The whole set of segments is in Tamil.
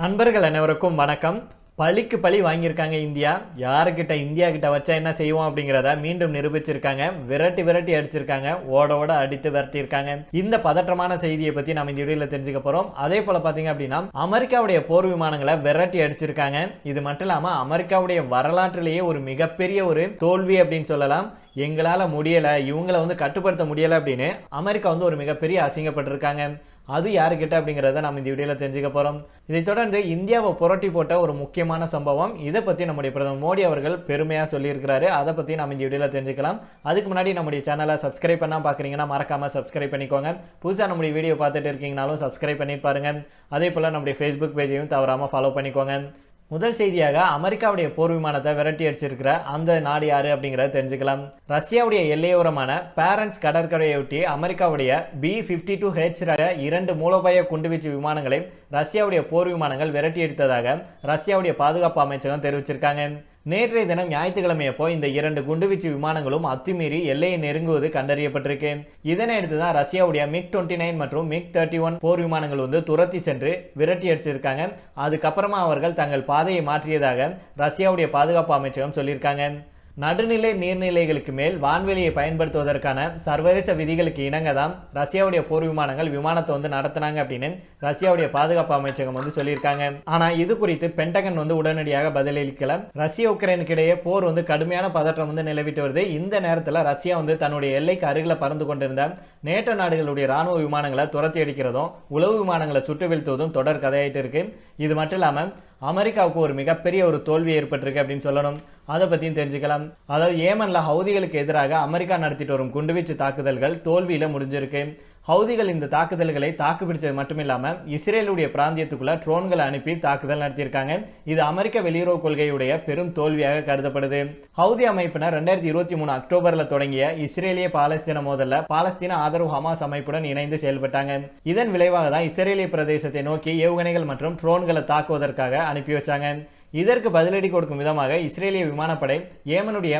நண்பர்கள் அனைவருக்கும் வணக்கம். பழிக்கு பழி வாங்கியிருக்காங்க இந்தியா. யாருக்கிட்ட இந்தியா கிட்ட வச்சா என்ன செய்வோம் அப்படிங்கிறத மீண்டும் நிரூபிச்சிருக்காங்க. விரட்டி விரட்டி அடிச்சிருக்காங்க. ஓட ஓட அடித்து விரட்டியிருக்காங்க. இந்த பதற்றமான செய்தியை பத்தி நம்ம இந்த வீடியோல தெரிஞ்சுக்க போறோம். அதே போல பாத்தீங்க அப்படின்னா அமெரிக்காவுடைய போர் விமானங்களை விரட்டி அடிச்சிருக்காங்க. இது மட்டும் இல்லாம அமெரிக்காவுடைய வரலாற்றிலேயே ஒரு மிகப்பெரிய ஒரு தோல்வி அப்படின்னு சொல்லலாம். எங்களால் முடியலை இவங்களை வந்து கட்டுப்படுத்த முடியலை அப்படின்னு அமெரிக்கா வந்து ஒரு மிகப்பெரிய அசிங்கப்பட்டிருக்காங்க. அது யாருக்கிட்ட அப்படிங்கிறத நம்ம இந்த வீடியோவில் தெரிஞ்சுக்க போகிறோம் இதைத் தொடர்ந்து இந்தியாவை புரட்டி போட்ட ஒரு முக்கியமான சம்பவம். இதை பற்றி நம்முடைய பிரதமர் மோடி அவர்கள் பெருமையாக சொல்லியிருக்கிறாரு. அதை பற்றி நம்ம இந்த வீடியோவில் தெரிஞ்சுக்கலாம். அதுக்கு முன்னாடி நம்முடைய சேனலை சப்ஸ்கிரைப் பண்ணால் பார்க்குறீங்கன்னா மறக்காமல் சப்ஸ்கிரைப் பண்ணிக்கோங்க. புதுசாக நம்முடைய வீடியோ பார்த்துட்டு இருக்கீங்கனாலும் சப்ஸ்கிரைப் பண்ணி பாருங்க. அதே போல் நம்முடைய ஃபேஸ்புக் பேஜையும் தவறாமல் ஃபாலோ பண்ணிக்கோங்க. முதல் செய்தியாக அமெரிக்காவுடைய போர் விமானத்தை விரட்டி அடிச்சிருக்கிற அந்த நாடு யாரு அப்படிங்கிறத தெரிஞ்சுக்கலாம். ரஷ்யாவுடைய எல்லையோரமான பேரண்ட்ஸ் கடற்கரையொட்டி அமெரிக்காவுடைய பி ஃபிஃப்டி டூ ஹெச் ரக இரண்டு மூலோபாய குண்டுவீச்சு விமானங்களை ரஷ்யாவுடைய போர் விமானங்கள் விரட்டி அடித்ததாக ரஷ்யாவுடைய பாதுகாப்பு அமைச்சகம் தெரிவிச்சிருக்காங்க. நேற்றைய தினம் ஞாயிற்றுக்கிழமையப்போ இந்த இரண்டு குண்டுவீச்சு விமானங்களும் அத்துமீறி எல்லையை நெருங்குவது கண்டறியப்பட்டிருக்கு இதனை அடுத்து தான் ரஷ்யாவுடைய மிக் டுவெண்ட்டி நைன் மற்றும் மிக் தேர்ட்டி ஒன் போர் விமானங்கள் வந்து துரத்தி சென்று விரட்டி அடிச்சிருக்காங்க. அதுக்கப்புறமா அவர்கள் தங்கள் பாதையை மாற்றியதாக ரஷ்யாவுடைய பாதுகாப்பு அமைச்சகம் சொல்லியிருக்காங்க. நடுநிலை நீர்நிலைகளுக்கு மேல் வான்வெளியை பயன்படுத்துவதற்கான சர்வதேச விதிகளுக்கு இணங்க தான் ரஷ்யாவுடைய போர் விமானங்கள் விமானத்தை வந்து நடத்தினாங்க அப்படின்னு ரஷ்யாவுடைய பாதுகாப்பு அமைச்சகம் வந்து சொல்லியிருக்காங்க. ஆனா இது குறித்து பென்டகன் வந்து உடனடியாக பதிலளிக்கல. ரஷ்ய உக்ரைனுக்கு இடையே போர் வந்து கடுமையான பதற்றம் வந்து நிலவிட்டு வருது. இந்த நேரத்தில் ரஷ்யா வந்து தன்னுடைய எல்லைக்கு அருகில் பறந்து கொண்டிருந்த நேட்டோ நாடுகளுடைய ராணுவ விமானங்களை துரத்தி அடிக்கிறதும் உளவு விமானங்களை சுட்டு வீழ்த்துவதும் தொடர் கதையாயிட்டு இருக்கு. இது மட்டும் இல்லாமல் அமெரிக்காவுக்கு ஒரு மிகப்பெரிய ஒரு தோல்வி ஏற்பட்டிருக்கு அப்படின்னு சொல்லணும். அதை பற்றியும் தெரிஞ்சுக்கலாம். அதாவது ஏமனில் ஹவுதிகளுக்கு எதிராக அமெரிக்கா நடத்திட்டு வரும் குண்டுவீச்சு தாக்குதல்கள் தோல்வியில் முடிஞ்சிருக்கு. ஹவுதிகள் இந்த தாக்குதல்களை தாக்கு பிடிச்சது மட்டும் இல்லாமல் இஸ்ரேலுடைய பிராந்தியத்துக்குள்ள ட்ரோன்களை அனுப்பி தாக்குதல் நடத்தியிருக்காங்க. இது அமெரிக்க வெளியுறவு கொள்கையுடைய பெரும் தோல்வியாக கருதப்படுது. ஹவுதி அமைப்பினர் ரெண்டாயிரத்தி இருபத்தி மூணு அக்டோபரில் தொடங்கிய இஸ்ரேலிய பாலஸ்தீன மோதல்ல பாலஸ்தீன ஆதரவு ஹமாஸ் அமைப்புடன் இணைந்து செயல்பட்டாங்க. இதன் விளைவாக தான் இஸ்ரேலிய பிரதேசத்தை நோக்கி ஏவுகணைகள் மற்றும் ட்ரோன்களை தாக்குவதற்காக அனுப்பி வச்சாங்க. இதற்கு பதிலடி கொடுக்கும் விதமாக இஸ்ரேலிய விமானப்படை ஏமனுடைய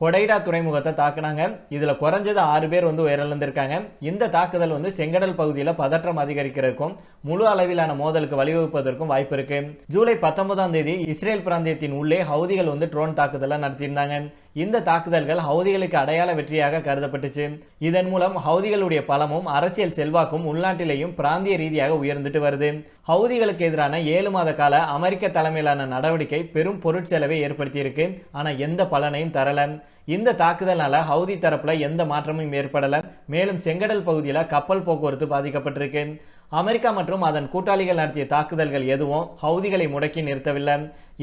ஹொடைடா துறைமுகத்தை தாக்குனாங்க. இதில் குறைஞ்சது ஆறு பேர் வந்து உயிரிழந்திருக்காங்க. இந்த தாக்குதல் வந்து செங்கடல் பகுதியில் பதற்றம் அதிகரிக்கிறதுக்கும் முழு அளவிலான மோதலுக்கு வழிவகுப்பதற்கும் வாய்ப்பு இருக்கு. ஜூலை பத்தொன்பதாம் தேதி இஸ்ரேல் பிராந்தியத்தின் உள்ளே ஹவுதிகள் வந்து ட்ரோன் தாக்குதலை நடத்தியிருந்தாங்க. இந்த தாக்குதல்கள் ஹவுதிகளுக்கு அடையாள வெற்றியாக கருதப்பட்டுச்சு. இதன் மூலம் ஹவுதிகளுடைய பலமும் அரசியல் செல்வாக்கும் உள்நாட்டிலேயும் பிராந்திய ரீதியாக உயர்ந்துட்டு வருது. ஹவுதிகளுக்கு எதிரான ஏழு மாத கால அமெரிக்க தலைமையிலான நடவடிக்கை பெரும் பொருட்செலவை ஏற்படுத்தியிருக்கு. ஆனா எந்த பலனையும் தரல. இந்த தாக்குதலால் ஹவுதி தரப்புல எந்த மாற்றமும் ஏற்படல. மேலும் செங்கடல் பகுதியில் கப்பல் போக்குவரத்து பாதிக்கப்பட்டிருக்கு. அமெரிக்கா மற்றும் அதன் கூட்டாளிகள் நடத்திய தாக்குதல்கள் எதுவும் ஹவுதிகளை முடக்கி நிறுத்தவில்லை.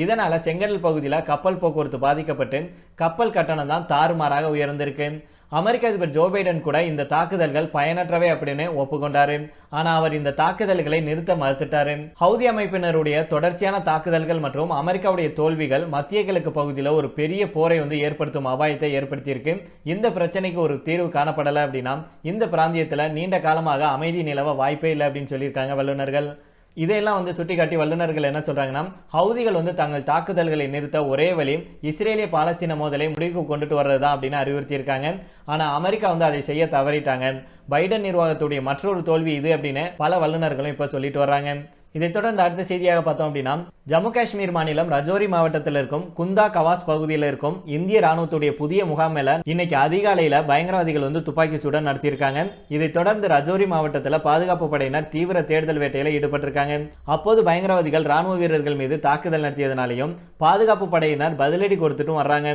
இதனால் செங்கடல் பகுதியில் கப்பல் போக்குவரத்து பாதிக்கப்பட்டு கப்பல் கட்டணம் தான் தாறுமாறாக உயர்ந்திருக்கு. அமெரிக்க அதிபர் ஜோ பைடன் கூட இந்த தாக்குதல்கள் பயனற்றவை அப்படின்னு ஒப்புக்கொண்டாரு. ஆனால் அவர் இந்த தாக்குதல்களை நிறுத்த மறுத்துட்டாரு. ஹவுதி அமைப்பினருடைய தொடர்ச்சியான தாக்குதல்கள் மற்றும் அமெரிக்காவுடைய தோல்விகள் மத்திய கிழக்கு பகுதியில் ஒரு பெரிய போரை வந்து ஏற்படுத்தும் அபாயத்தை ஏற்படுத்தியிருக்கு. இந்த பிரச்சனைக்கு ஒரு தீர்வு காணப்படலை அப்படின்னா இந்த பிராந்தியத்தில் நீண்ட காலமாக அமைதி நிலவ வாய்ப்பே இல்லை அப்படின்னு சொல்லியிருக்காங்க வல்லுநர்கள். இதையெல்லாம் வந்து சுட்டிக்காட்டி வல்லுநர்கள் என்ன சொல்றாங்கன்னா ஹவுதிகள் வந்து தங்கள் தாக்குதல்களை நிறுத்த ஒரே வழி இஸ்ரேலிய பாலஸ்தீன மோதலை முடிவுக்கு கொண்டுட்டு வர்றது தான் அப்படின்னு அறிவுறுத்தியிருக்காங்க. ஆனால் அமெரிக்கா வந்து அதை செய்ய தவறிட்டாங்க. பைடன் நிர்வாகத்துடைய மற்றொரு தோல்வி இது அப்படின்னு பல வல்லுநர்களும் இப்போ சொல்லிட்டு வர்றாங்க. இதைத் தொடர்ந்து அடுத்த செய்தியாக பார்த்தோம் அப்படின்னா ஜம்மு காஷ்மீர் மாநிலம் ரஜோரி மாவட்டத்தில் இருக்கும் குந்தா கவாஸ் பகுதியில் இருக்கும் இந்திய ராணுவத்துடைய புதிய முகாம் மேல இன்னைக்கு அதிகாலையில பயங்கரவாதிகள் வந்து துப்பாக்கி சூட நடத்தியிருக்காங்க. இதைத் தொடர்ந்து ரஜோரி மாவட்டத்தில் பாதுகாப்பு படையினர் தீவிர தேடுதல் வேட்டையில ஈடுபட்டிருக்காங்க. அப்போது பயங்கரவாதிகள் ராணுவ வீரர்கள் மீது தாக்குதல் நடத்தியதனாலையும் பாதுகாப்பு படையினர் பதிலடி கொடுத்துட்டும் வர்றாங்க.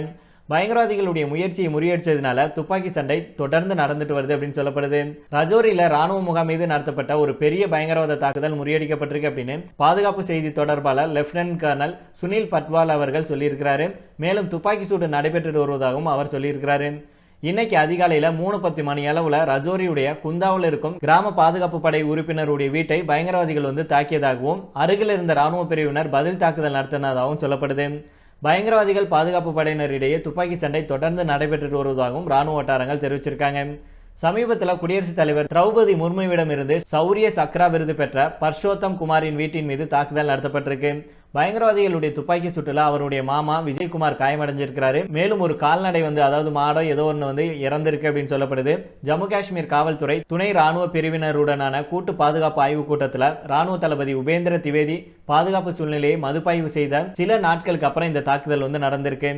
பயங்கரவாதிகளுடைய முயற்சியை முறியடிச்சதுனால துப்பாக்கி சண்டை தொடர்ந்து நடந்துட்டு வருது அப்படின்னு சொல்லப்படுது. ரஜோரியில ராணுவ முகாம் மீது நடத்தப்பட்ட ஒரு பெரிய பயங்கரவாத தாக்குதல் முறியடிக்கப்பட்டிருக்கு அப்படின்னு பாதுகாப்பு செய்தி தொடர்பாளர் லெப்டினன்ட் கர்னல் சுனில் பட்வால் அவர்கள் சொல்லியிருக்கிறாரு. மேலும் துப்பாக்கி சூடு நடைபெற்று வருவதாகவும் அவர் சொல்லியிருக்கிறாரு. இன்னைக்கு அதிகாலையில் மூணு பத்து மணி அளவில் ரஜோரியுடைய குந்தாவில் இருக்கும் கிராம பாதுகாப்பு படை உறுப்பினருடைய வீட்டை பயங்கரவாதிகள் வந்து தாக்கியதாகவும் அருகில் இருந்த ராணுவ பிரிவினர் பதில் தாக்குதல் நடத்தினதாகவும் சொல்லப்படுது. பயங்கரவாதிகள் பாதுகாப்பு படையினரிடையே துப்பாக்கி சண்டை தொடர்ந்து நடைபெற்று வருவதாகவும் ராணுவ வட்டாரங்கள் தெரிவிச்சிருக்காங்க. சமீபத்தில் குடியரசுத் தலைவர் திரௌபதி முர்முவிடமிருந்து சௌரிய சக்ரா விருது பெற்ற பர்ஷோத்தம் குமாரின் வீட்டின் மீது தாக்குதல் நடத்தப்பட்டிருக்கு. பயங்கரவாதிகளுடைய துப்பாக்கி சுட்டுல அவருடைய மாமா விஜயகுமார் காயமடைஞ்சிருக்கிறாரு. மேலும் ஒரு கால்நடை வந்து அதாவது மாடோ ஏதோ ஒன்று வந்து இறந்திருக்கு அப்படின்னு சொல்லப்படுது. ஜம்மு காஷ்மீர் காவல்துறை துணை ராணுவ பிரிவினருடனான கூட்டு பாதுகாப்பு ஆய்வுக் கூட்டத்தில் ராணுவ தளபதி உபேந்திர திவேதி பாதுகாப்பு சூழ்நிலையை மதுப்பாய்வு செய்த சில நாட்களுக்கு அப்புறம் இந்த தாக்குதல் வந்து நடந்திருக்கு.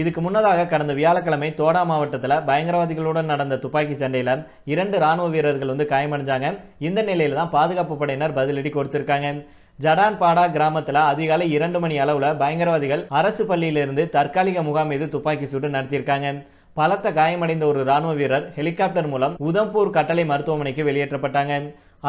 இதுக்கு முன்னதாக கடந்த வியாழக்கிழமை தோடா மாவட்டத்தில் பயங்கரவாதிகளுடன் நடந்த துப்பாக்கி சண்டையில் இரண்டு ராணுவ வீரர்கள் வந்து காயமடைஞ்சாங்க. இந்த நிலையில் தான் பாதுகாப்பு படையினர் பதிலடி கொடுத்திருக்காங்க. ஜடான்பாடா கிராமத்தில் அதிகாலை இரண்டு மணி அளவில் பயங்கரவாதிகள் அரசு பள்ளியிலிருந்து தற்காலிக முகாம் மீது துப்பாக்கி சூடு நடத்தியிருக்காங்க. பலத்த காயமடைந்த ஒரு ராணுவ வீரர் ஹெலிகாப்டர் மூலம் உதம்பூர் கட்டளை மருத்துவமனைக்கு வெளியேற்றப்பட்டாங்க.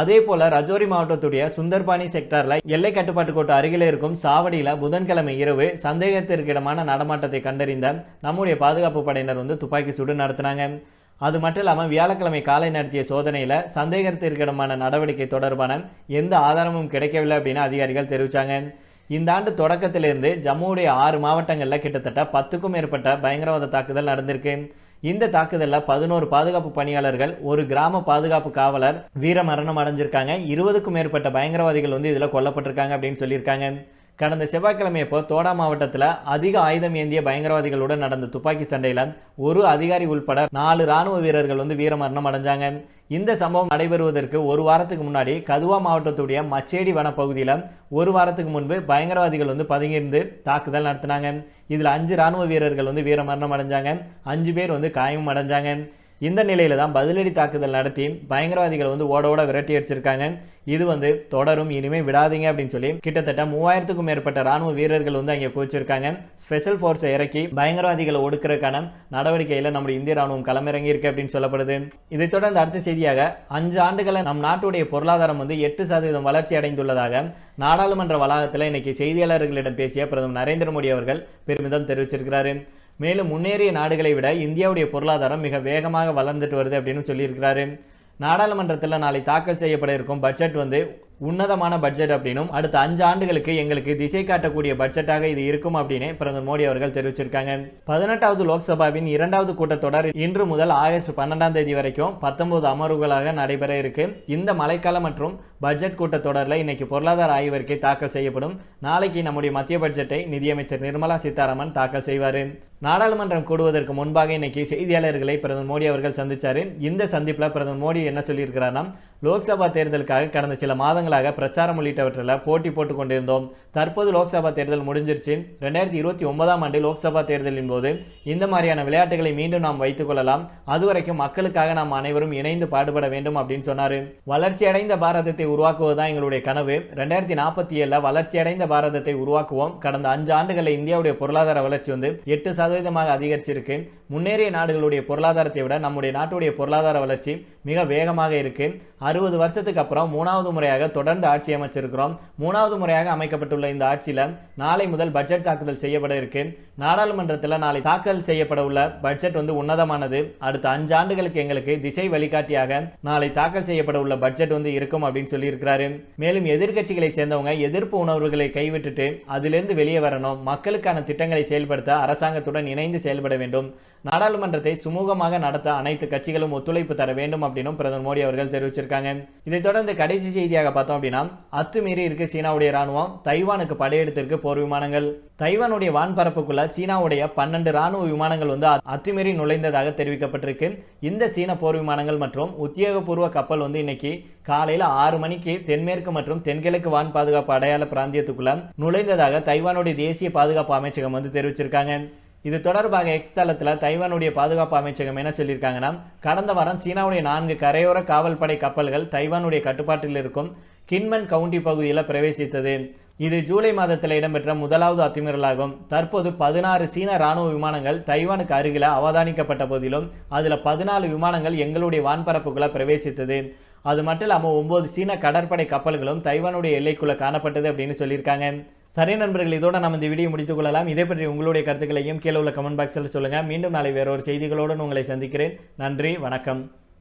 அதே போல ரஜோரி மாவட்டத்துடைய சுந்தர்பாணி செக்டார்ல எல்லை கட்டுப்பாட்டு கோட்டு அருகில் இருக்கும் சாவடியில புதன்கிழமை இரவு சந்தேகத்திற்கிடமான நடமாட்டத்தை கண்டறிந்த நம்முடைய பாதுகாப்பு படையினர் வந்து துப்பாக்கி சூடு நடத்தினாங்க. அது மட்டும் இல்லாமல் வியாழக்கிழமை காலை நடத்திய சோதனையில் சந்தேகத்திற்கிடமான நடவடிக்கை தொடர்பான எந்த ஆதாரமும் கிடைக்கவில்லை அப்படின்னு அதிகாரிகள் தெரிவித்தாங்க இந்த ஆண்டு தொடக்கத்திலிருந்து ஜம்முவுடைய ஆறு மாவட்டங்களில் கிட்டத்தட்ட பத்துக்கும் மேற்பட்ட பயங்கரவாத தாக்குதல் நடந்திருக்கு. இந்த தாக்குதலில் பதினோரு பாதுகாப்பு பணியாளர்கள் ஒரு கிராம பாதுகாப்பு காவலர் வீர மரணம் அடைஞ்சிருக்காங்க. இருபதுக்கும் மேற்பட்ட பயங்கரவாதிகள் வந்து இதில் கொல்லப்பட்டிருக்காங்க அப்படின்னு சொல்லியிருக்காங்க. கடந்த செவ்வாய்க்கிழமை அப்போ தோடா மாவட்டத்தில் அதிக ஆயுதம் ஏந்திய பயங்கரவாதிகளுடன் நடந்த துப்பாக்கி சண்டையில் ஒரு அதிகாரி உள்பட நாலு ராணுவ வீரர்கள் வந்து வீரமரணம் அடைஞ்சாங்க. இந்த சம்பவம் நடைபெறுவதற்கு ஒரு வாரத்துக்கு முன்னாடி கதுவா மாவட்டத்துடைய மச்சேடி வனப்பகுதியில் ஒரு வாரத்துக்கு முன்பு பயங்கரவாதிகள் வந்து பதுங்கியிருந்து தாக்குதல் நடத்தினாங்க. இதில் அஞ்சு ராணுவ வீரர்கள் வந்து வீரமரணம் அடைஞ்சாங்க. அஞ்சு பேர் வந்து காயமும் அடைஞ்சாங்க. இந்த நிலையில் தான் பதிலடி தாக்குதல் நடத்தி பயங்கரவாதிகளை வந்து ஓட ஓட விரட்டி அடிச்சிருக்காங்க. இது வந்து தொடரும் இனிமேல் விடாதீங்க அப்படின்னு சொல்லி கிட்டத்தட்ட மூவாயிரத்துக்கும் மேற்பட்ட ராணுவ வீரர்கள் வந்து அங்கே குவிச்சிருக்காங்க. ஸ்பெஷல் ஃபோர்ஸை இறக்கி பயங்கரவாதிகளை ஒடுக்கிறதுக்கான நடவடிக்கையில் நம்முடைய இந்திய ராணுவம் களமிறங்கி இருக்கு அப்படின்னு சொல்லப்படுது. இதை தொடர்ந்து அடுத்த செய்தியாக அஞ்சு ஆண்டுகளை நம் நாட்டுடைய பொருளாதாரம் வந்து எட்டு சதவீதம் வளர்ச்சி அடைந்துள்ளதாக நாடாளுமன்ற வளாகத்தில் இன்னைக்கு செய்தியாளர்களிடம் பேசிய பிரதமர் நரேந்திர மோடி அவர்கள் பெருமிதம் தெரிவிச்சிருக்கிறாரு. மேலும் முன்னேறிய நாடுகளை விட இந்தியாவுடைய பொருளாதாரம் மிக வேகமாக வளர்ந்துட்டு வருது அப்படின்னு சொல்லியிருக்கிறாரு. நாடாளுமன்றத்தில் நாளை தாக்கல் செய்யப்பட இருக்கும் பட்ஜெட் வந்து உன்னதமான பட்ஜெட் அப்படின்னும் அடுத்த அஞ்சு ஆண்டுகளுக்கு எங்களுக்கு திசை காட்டக்கூடிய பட்ஜெட்டாக இது இருக்கும் அப்படின்னு பிரதமர் மோடி அவர்கள் தெரிவிச்சிருக்காங்க. பதினெட்டாவது லோக்சபாவின் இரண்டாவது கூட்டத்தொடர் இன்று முதல் ஆகஸ்ட் பன்னெண்டாம் தேதி வரைக்கும் பத்தொன்பது அமர்வுகளாக நடைபெற இருக்கு. இந்த மழைக்காலம் மற்றும் பட்ஜெட் கூட்டத்தொடரில் இன்னைக்கு பொருளாதார ஆய்வறிக்கை தாக்கல் செய்யப்படும். நாளைக்கு நம்முடைய மத்திய பட்ஜெட்டை நிதியமைச்சர் நிர்மலா சீதாராமன் தாக்கல் செய்வார். நாடாளுமன்றம் கூடுவதற்கு முன்பாக இன்னைக்கு செய்தியாளர்களை பிரதமர் மோடி அவர்கள் சந்திச்சார். இந்த சந்திப்பில் பிரதமர் மோடி என்ன சொல்லியிருக்கிறார்னா லோக்சபா தேர்தலுக்காக கடந்த சில மாதங்களாக பிரச்சாரம் உள்ளிட்டவற்றில் போட்டி போட்டுக் கொண்டிருந்தோம் தற்போது லோக்சபா தேர்தல் முடிஞ்சிருச்சு. ரெண்டாயிரத்தி இருபத்தி ஒன்பதாம் ஆண்டு லோக்சபா தேர்தலின் போது இந்த மாதிரியான விளையாட்டுகளை மீண்டும் நாம் வைத்துக் கொள்ளலாம். அதுவரைக்கும் மக்களுக்காக நாம் அனைவரும் இணைந்து பாடுபட வேண்டும் அப்படின்னு சொன்னார். வளர்ச்சி அடைந்த பாரதத்தை உருவாக்குவதுதான் எங்களுடைய கனவு. ரெண்டாயிரத்தி நாற்பத்தி ஏழில் வளர்ச்சி அடைந்த பாரதத்தை உருவாக்குவோம். கடந்த அஞ்சு ஆண்டுகளில் இந்தியாவுடைய பொருளாதார வளர்ச்சி வந்து எட்டு சதவீதமாக அதிகரிச்சிருக்கு. முன்னேறிய நாடுகளுடைய பொருளாதாரத்தை விட நம்முடைய நாட்டுடைய பொருளாதார வளர்ச்சி மிக வேகமாக இருக்குது அறுபது வருஷத்துக்கு அப்புறம் மூணாவது முறையாக தொடர்ந்து ஆட்சி அமைச்சிருக்கிறோம். மூணாவது முறையாக அமைக்கப்பட்டுள்ள இந்த ஆட்சியில் நாளை முதல் பட்ஜெட் தாக்குதல் செய்யப்பட இருக்கு. நாடாளுமன்றத்தில் நாளை தாக்கல் செய்யப்பட உள்ள பட்ஜெட் வந்து உன்னதமானது. அடுத்த அஞ்சு ஆண்டுகளுக்கு எங்களுக்கு திசை வழிகாட்டியாக நாளை தாக்கல் செய்யப்பட உள்ள பட்ஜெட் வந்து இருக்கும் அப்படின்னு சொல்லியிருக்கிறாரு. மேலும் எதிர்க்கட்சிகளை சேர்ந்தவங்க எதிர்ப்பு உணர்வுகளை கைவிட்டுட்டு அதிலிருந்து வெளியே வரணும். மக்களுக்கான திட்டங்களை செயல்படுத்த அரசாங்கத்துடன் இணைந்து செயல்பட வேண்டும். நாடாளுமன்றத்தை சுமூகமாக நடத்த அனைத்து கட்சிகளும் ஒத்துழைப்பு தர வேண்டும் அப்படின்னு பிரதமர் மோடி அவர்கள் தெரிவிச்சிருக்காங்க. இதைத் தொடர்ந்து கடைசி செய்தியாக பார்த்தோம் அப்படின்னா அத்துமீறி இருக்கு சீனாவுடைய ராணுவம் தைவானுக்கு படையெடுத்திருக்கு போர் விமானங்கள். தைவானுடைய வான்பரப்புக்குள்ள சீனாவுடைய பன்னெண்டு ராணுவ விமானங்கள் வந்து அத்துமீறி நுழைந்ததாக தெரிவிக்கப்பட்டிருக்கு. இந்த சீன போர் விமானங்கள் மற்றும் உத்தியோகபூர்வ கப்பல் வந்து இன்னைக்கு காலையில் ஆறு மணிக்கு தென்மேற்கு மற்றும் தென்கிழக்கு வான் பாதுகாப்பு அடையாள பிராந்தியத்துக்குள்ள நுழைந்ததாக தைவானுடைய தேசிய பாதுகாப்பு அமைச்சகம் வந்து தெரிவிச்சிருக்காங்க. இது தொடர்பாக எக்ஸ் தளத்தில் தைவானுடைய பாதுகாப்பு அமைச்சகம் என்ன சொல்லியிருக்காங்கன்னா கடந்த வாரம் சீனாவுடைய நான்கு கரையோர காவல்படை கப்பல்கள் தைவானுடைய கட்டுப்பாட்டில் இருக்கும் கின்மன் கவுண்டி பகுதியில் பிரவேசித்தது. இது ஜூலை மாதத்தில் இடம்பெற்ற முதலாவது அத்துமீறலாகும். தற்போது பதினாறு சீன ராணுவ விமானங்கள் தைவானுக்கு அருகில் அவதானிக்கப்பட்ட போதிலும் அதில் பதினாலு விமானங்கள் எங்களுடைய வான்பரப்புக்குள்ள பிரவேசித்தது. அது மட்டும் இல்லாமல் ஒம்பது சீன கடற்படை கப்பல்களும் தைவானுடைய எல்லைக்குள்ளே காணப்பட்டது அப்படின்னு சொல்லியிருக்காங்க. சரி நண்பர்கள் இதோட நம்ம இந்த வீடியோ முடித்துக் கொள்ளலாம். இதே பற்றி உங்களுடைய கருத்துக்களையும் கீழே உள்ள கமெண்ட் பாக்ஸில் சொல்லுங்கள் மீண்டும் நாளை வேறொரு செய்திகளோடு உங்களை சந்திக்கிறேன். நன்றி வணக்கம்.